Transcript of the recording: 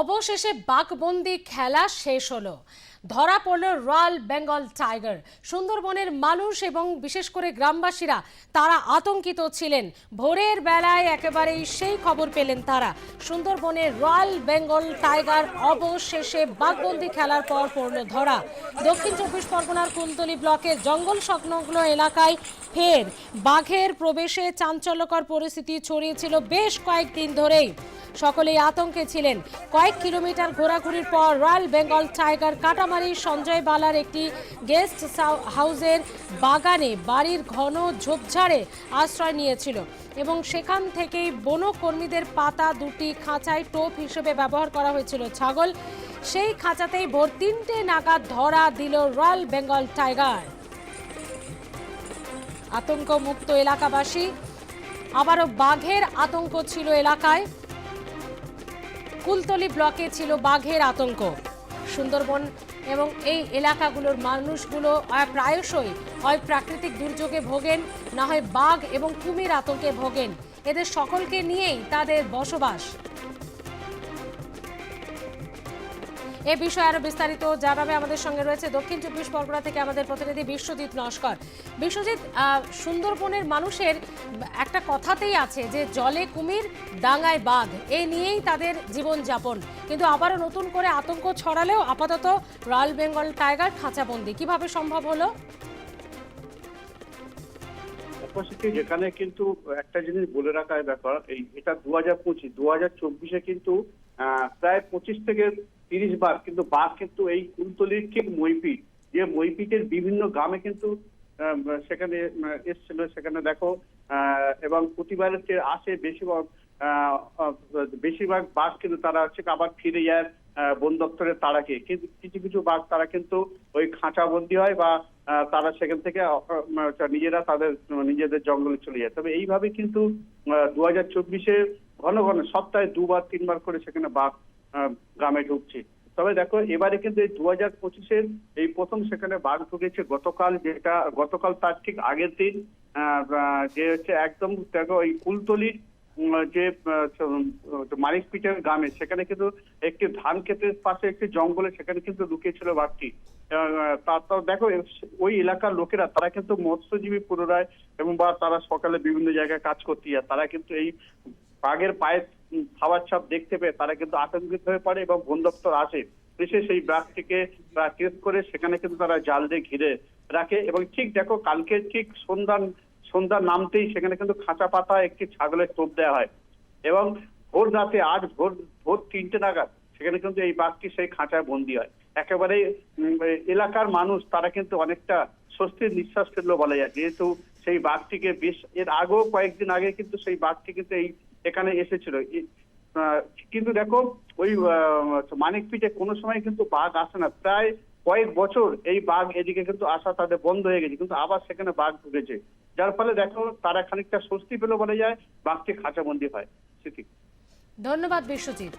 অবশেষে বাঘবন্দি খেলা শেষ হলো। ধরা পড়ল রয়্যাল বেঙ্গল টাইগার। সুন্দরবনের মানুষ এবং বিশেষ করে গ্রামবাসীরা, তারা আতঙ্কিত ছিলেন। ভোরের বেলায় একেবারেই সেই খবর পেলেন তারা। সুন্দরবনের রয়্যাল বেঙ্গল টাইগার অবশেষে বাঘবন্দি খেলার পর পড়ল ধরা। দক্ষিণ চব্বিশ পরগনার কুন্তলি ব্লকের জঙ্গল সংলগ্ন এলাকায় ফের বাঘের প্রবেশে চাঞ্চল্যকর পরিস্থিতি ছড়িয়েছিল বেশ কয়েকদিন ধরেই। সকলেই আতঙ্কে ছিলেন। কয়েক কিলোমিটার ঘোরাঘুরির পর রয়্যাল বেঙ্গল টাইগার কাটামারি সঞ্জয় বালার একটি গেস্ট হাউসের বাগানে বাড়ির ঘন ঝোপঝাড়ে আশ্রয় নিয়েছিল এবং সেখান থেকেই বনকর্মীদের পাতা, দুটি খাঁচায় টোপ হিসেবে ব্যবহার করা হয়েছিল ছাগল। সেই খাঁচাতেই ভোর তিনটে নাগাদ ধরা দিল রয়্যাল বেঙ্গল টাইগার। আতঙ্ক মুক্ত এলাকাবাসী, আবারও বাঘের আতঙ্ক ছিল এলাকায়। কুলতলি ব্লকে ছিল বাঘের আতঙ্ক। সুন্দরবন এবং এই এলাকাগুলোর মানুষগুলো প্রায়শই হয় প্রাকৃতিক দুর্যোগে ভোগেন, না হয় বাঘ এবং কুমির আতঙ্কে ভোগেন। এদের সকলকে নিয়েই তাদের বসবাস। এ বিষয়ে আরও বিস্তারিত জানাবে আমাদের সঙ্গে রয়েছে দক্ষিণ চব্বিশ পরগনা থেকে আমাদের প্রতিনিধি বিশ্বজিৎ নস্কর। বিশ্বজিৎ সুন্দরবনের মানুষের একটা কথাতেই আছে যে, জলে কুমির, ডাঙায় বাঘ এই নিয়েই তাদের জীবনযাপন। কিন্তু আবারও নতুন করে আতঙ্ক ছড়ালেও আপাতত রয়্যাল বেঙ্গল টাইগার খাঁচাবন্দি। কীভাবে সম্ভব হলো? যেখানে কিন্তু একটা জিনিস বলে রাখার ব্যাপার, এই এটা দু হাজার পঁচিশ দু হাজার চব্বিশে কিন্তু প্রায় পঁচিশ থেকে তিরিশ বার কিন্তু বাঘ কিন্তু এই কুলতলির ঠিক মইপিট যে মইপিটের বিভিন্ন গ্রামে কিন্তু সেখানে এসছিল। সেখানে দেখো এবং প্রতিবারের চেয়ে আসে বেশিরভাগ বেশিরভাগ বাঘ কিন্তু তারা হচ্ছে আবার ফিরে যায় বন দপ্তরের তারাকে। কিন্তু কিছু কিছু বাঘ তারা কিন্তু ওই খাঁচা বন্দি হয় বা তারা সেখান থেকে নিজেরা তাদের, নিজেদের জঙ্গলে চলে যায়। তবে এইভাবে কিন্তু দু হাজার চব্বিশে ঘন ঘন, সপ্তাহে দুবার, তিনবার করে সেখানে বাঘ গ্রামে ঢুকছে। তবে দেখো, এবারে কিন্তু এই দু হাজার পঁচিশের এই প্রথম সেখানে বাঘ ঢুকেছে গতকাল যেটা, গতকাল তার ঠিক আগের দিন যে হচ্ছে একদম দেখো ওই কুলতলির যে মানিক পিটের গ্রামে, সেখানে কিন্তু একটি ধান ক্ষেতের পাশে একটি জঙ্গলে সেখানে কিন্তু লুকিয়েছিল বাঘটি। তারপর দেখো, ওই এলাকার লোকেরা, তারা কিন্তু মৎস্যজীবী পুনরায় এবং বা তারা সকালে বিভিন্ন জায়গায় কাজ করতে যায় তারা কিন্তু এই বাঘের পায়ের খাবার ছাপ দেখতে পেয়ে তারা কিন্তু আতঙ্কিত হয়ে পড়ে এবং বন দপ্তর আসে। এসে সেই বাঘটিকে টেস্ট করে সেখানে কিন্তু তারা জাল দিয়ে ঘিরে রাখে এবং ঠিক দেখো কালকে ঠিক সন্ধ্যা সন্ধ্যা নামতেই সেখানে কিন্তু খাঁচা পাতা একটি ছাগলের টোপ দেওয়া হয় এবং ভোর রাতে আজ ভোর ভোর তিনটে নাগাদ সেখানে কিন্তু এই বাঘটি সেই খাঁচায় বন্দি হয়। একেবারে এলাকার মানুষ তারা কিন্তু অনেকটা স্বস্তির নিঃশ্বাস ফেলল বলা যায়। যেহেতু সেই বাঘটিকে বেশ, এর আগেও কয়েকদিন আগে কিন্তু সেই বাঘটি কিন্তু এই এখানে এসেছিল। কিন্তু দেখো ওই মানিক পিঠে কোনো সময় কিন্তু বাঘ আসে না। প্রায় কয়েক বছর এই বাঘ এদিকে কিন্তু আসা তাদের বন্ধ হয়ে গেছে কিন্তু আবার সেখানে বাঘ ঢুকেছে। যার ফলে দেখো তারা খানিকটা স্বস্তি পেল বলা যায় বাঘটি খাঁচাবন্দি হয়। স্মৃতি ধন্যবাদ বিশ্বজিৎ।